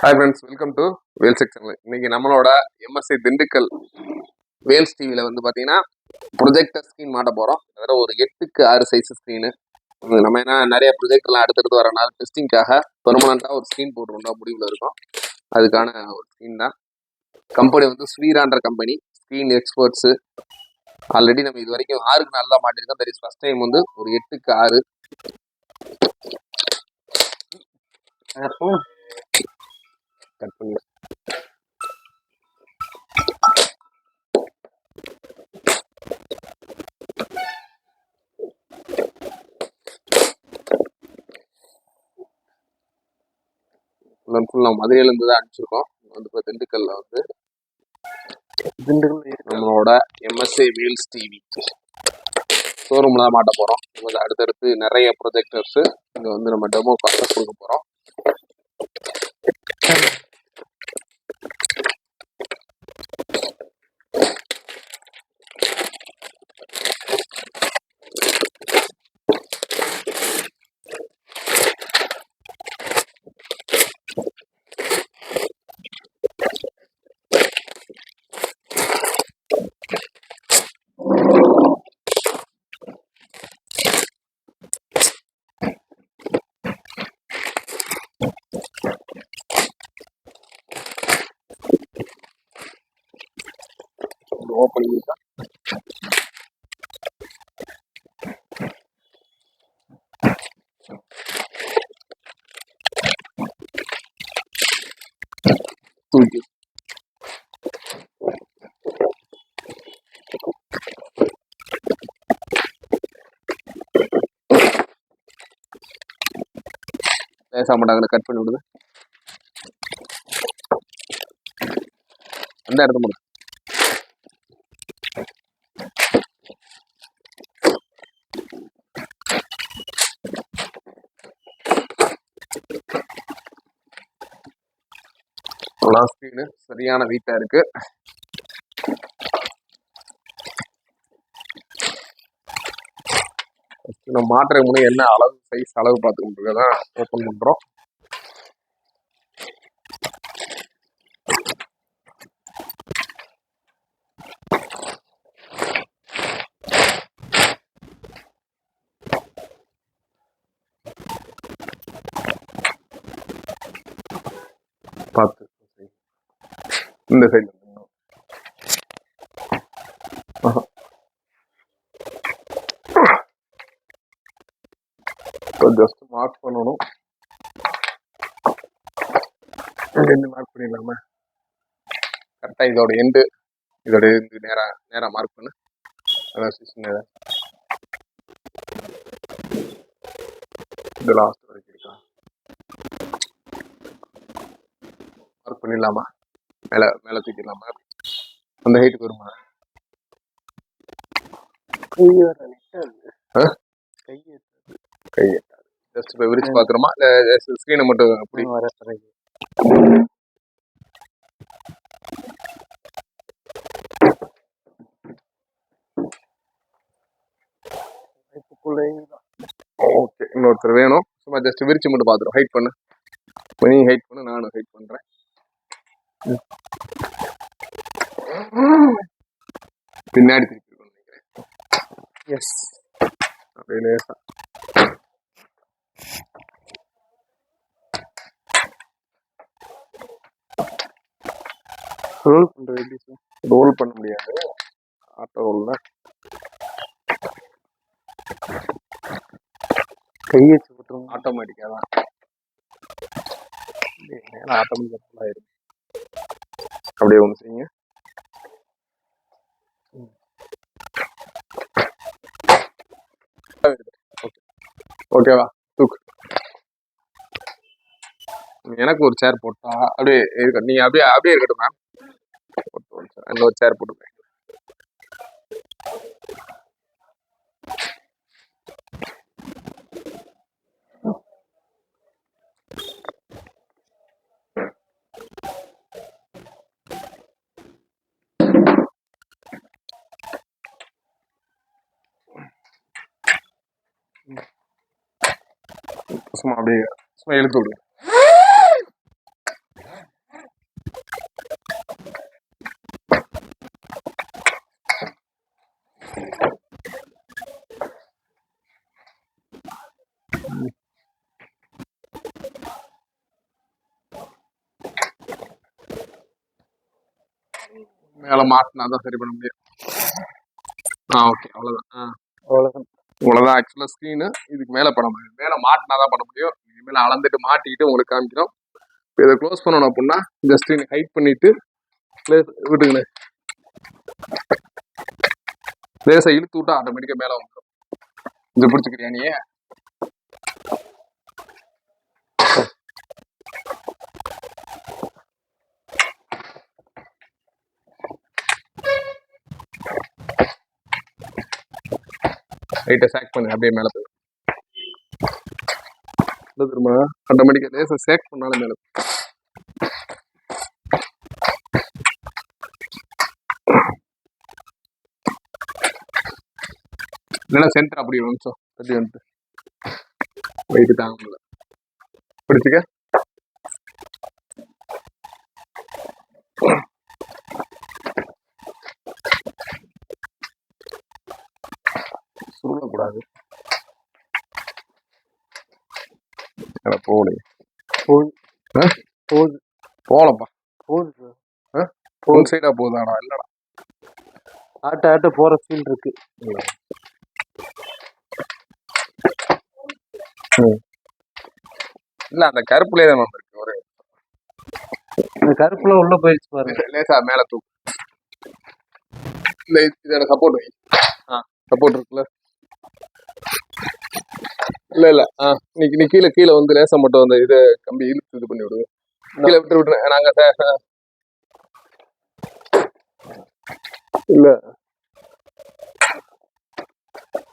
Hi friends welcome to Vel section இன்னைக்கு நம்மளோட MSc Dindigul Wales டிவியில் வந்து பார்த்தீங்கன்னா ப்ரொஜெக்டர் ஸ்க்ரீன் மாட்ட போகிறோம் வேற ஒரு எட்டுக்கு ஆறு சைஸ் ஸ்க்ரீனு நம்ம என்ன நிறைய ப்ரொஜெக்டர்லாம் அடுத்தடுத்து வரனால டெஸ்டிங்காக பெர்மனண்ட்டாக ஒரு ஸ்க்ரீன் போட்டுருந்தோம் முடிவில் இருக்கும். அதுக்கான ஒரு ஸ்க்ரீன் தான். கம்பெனி வந்து ஸ்வீரான்ற கம்பெனி ஸ்க்ரீன் எக்ஸ்பர்ட்ஸு ஆல்ரெடி நம்ம இது வரைக்கும் ஆறுக்கு நல்லா மாட்டிருக்கோம். தட் இஸ் ஃபஸ்ட் டைம் வந்து ஒரு எட்டுக்கு ஆறு. கட் பண்ணி. ஃபுல் அண்ட் ஃபுல் நம்ம மதுரையிலேருந்து தான் அனுப்பிச்சிருக்கோம். வந்து இப்போ திண்டுக்கல்ல வந்து நம்மளோட எம்எஸ்ஏ வீல்ஸ் டிவி ஷோரூமில் தான் மாட்ட போகிறோம் அடுத்தடுத்து நிறைய ப்ரொஜெக்டர்ஸு இங்கே வந்து நம்ம டெமோ காசை கொடுக்க போகிறோம் Hello. இருக்கு பேச மாட்டாங்க கட் பண்ணி விடுது அந்த இடத்த மட்டும். அவ்வளோதான் சரியான வீட்டாக இருக்கு. நம்ம மாட்டுறதுக்கு முன்னாடி என்ன அளவு சைஸ் அளவு பார்த்துக்கிட்டு தான் ஓப்பன் பண்ணுறோம் பார்த்து இந்த சைடு ஜஸ்ட் மார்க் பண்ணணும். இங்கேருந்து மார்க் பண்ணிடலாமா? கரெக்டாக இதோட எண்டு இதோட எண்டு நேராக நேராக மார்க் பண்ணு. அதான் சீசன் நேரம் இது. லாஸ்ட் வரைக்கும் இருக்கா? மார்க் பண்ணிடலாமா? மேலே மேலே தூக்கிடலாமா? அந்த ஹைட்டுக்கு வருமா? கை ஜஸ்ட் இப்போ விரிச்சு பார்க்குறோமா இல்லை ஸ்க்ரீனை மட்டும் அப்படி? ஓகே இன்னொருத்தர் வேணும். சும்மா ஜஸ்ட் விரிச்சு மட்டும் பார்த்துரும் ஹைட் பண்ணு. நீ ஹைட் பண்ணு நானும் ஹைட் பண்ணுறேன் பின்னாடி திருப்பி நினைக்கிறேன். எஸ் அப்படியே லேசா. ரோல் பண்றது எப்படி சார் ரோல் பண்ண முடியாது. ஆட்டோ ரோல்ல கையை வச்சு போட்டுருவோம் ஆட்டோமேட்டிக்காக தான். ஆட்டோமேட்டிக்காக ஆயிடும் அப்படியே ஒன்று செய்யுங்க ஓகே ஓகேவா? தூக்கு. எனக்கு ஒரு சேர் போட்டா அப்படியே இருக்க நீங்க அப்படியே அப்படியே இருக்கட்டும் மேம் இன்னொரு சேர் போட்டுக்கேன் சும்மா அப்படியே சும்மா எழுத்து விடுங்க மேல மாட்டினா தான் சரி பண்ண முடியும். ஆ ஓகே. அவ்வளோதான் ஆ. அவ்வளோதான் இவ்வளோதான் ஆக்சுவலாக ஸ்க்ரீனு இதுக்கு மேலே பண்ண முடியும். மேலே மாட்டினா தான் பண்ண முடியும். மேலே அளந்துட்டு மாட்டிக்கிட்டு உங்களுக்கு காமிக்கிறோம். இப்போ இதை க்ளோஸ் பண்ணணும் அப்படின்னா இந்த ஸ்க்ரீனை ஹைட் பண்ணிட்டு லேஸ் விட்டுங்கண்ணே லேசை இழுத்து விட்டா ஆட்டோமேட்டிக்காக மேலே வந்துடும் இது பிடிச்சிக்கிறியா நீ லைட்டை சேக் பண்ணு அப்படியே மேலே போய் இல்லை திரும்ப ஆட்டோமேட்டிக்காக லேசை சேக் பண்ணாலும் மேலே இல்லைன்னா சென்டர் அப்படி ஒரு நிமிஷம் தட்டி வந்துட்டு வெயிட் தாங்க முடியல பிடிச்சிக்க? சுருளக்கூடாது. போடு. போகுது? போகுது போலப்பா. போகுது சார் ஒன் சைடா போகுதாடா இல்லடா. ஆட்ட ஆட்ட போகிற ஃபீல் இருக்கு. இல்ல அந்த கருப்புலயே தான் இருக்கு ஒரு இந்த கருப்புலாம் உள்ள போயிடுச்சு பாருங்க லேசா மேல தூக்கு. இல்ல இது- இதோட சப்போர்ட் வை. சப்போர்ட் இருக்குல்ல? இல்ல இல்ல. ஆ நீ நீ கீழே கீழே வந்து லேசா மட்டும் அந்த இதை கம்பி இழுத்து இது பண்ணி விடுங்க கீழே விட்டு விட்டு நாங்க இல்ல.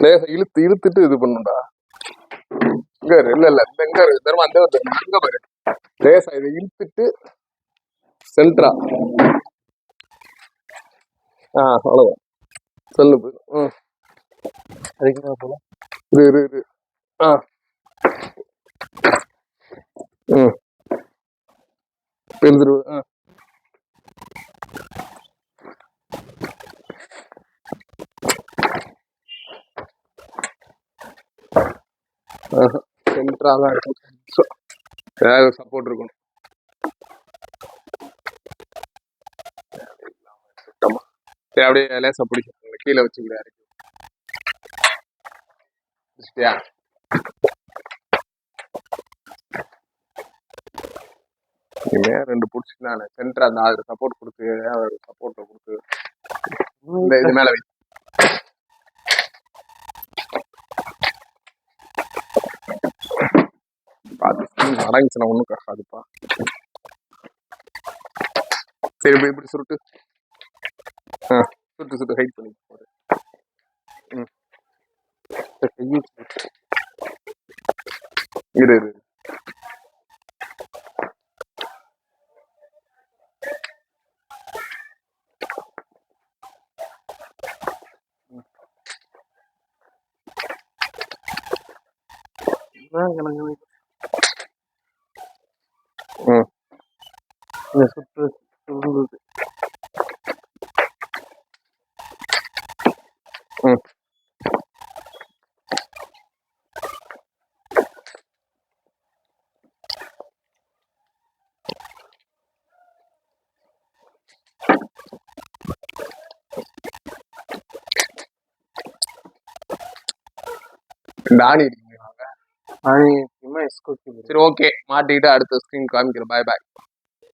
லேசா இழுத்து இழுத்துட்டு இது பண்ணுடா இங்க இல்ல இல்ல. இந்த இங்க இரு, தர்மா அந்த அங்க பாரு. லேசா இதை இழுத்துட்டு சென்ட்ரா. ஆ அவ்வளவுதான். சொல்லு போய் ம். அதுக்கு போல? இரு இரு இரு. ஆ. ம் எழுதுரு ஆ. சென்ட்ரா தான் இருக்கும் ஏதாவது சப்போர்ட் இருக்கணும். ஆமா. சரி அப்படியே லேசா பிடிக்கும் கீழே வச்சுக்கிற பிடிச்சிட்டியா இனிமே ரெண்டு பிடிச்சிக்கலாம் சென்டர் அந்த ஆறு சப்போர்ட் கொடுத்து சப்போர்ட்டை கொடுத்து இந்த இது மேல வை. பார்த்து அடங்குச்சுன்னா ஒன்றும் கஷ்டாதுப்பா சரி இப்ப இப்படி சுருட்டு. ஆ சுட்டு சுட்டு ஹைட் பண்ணி போடு. கையை இரு இரு கணக்கு ம் இந்த சுற்று சுருங்குது ம் ரெண்டு சரி ஓகே மாட்டிட்டு அடுத்த ஸ்க்ரீன் காமிக்கிறேன். பாய் பாய்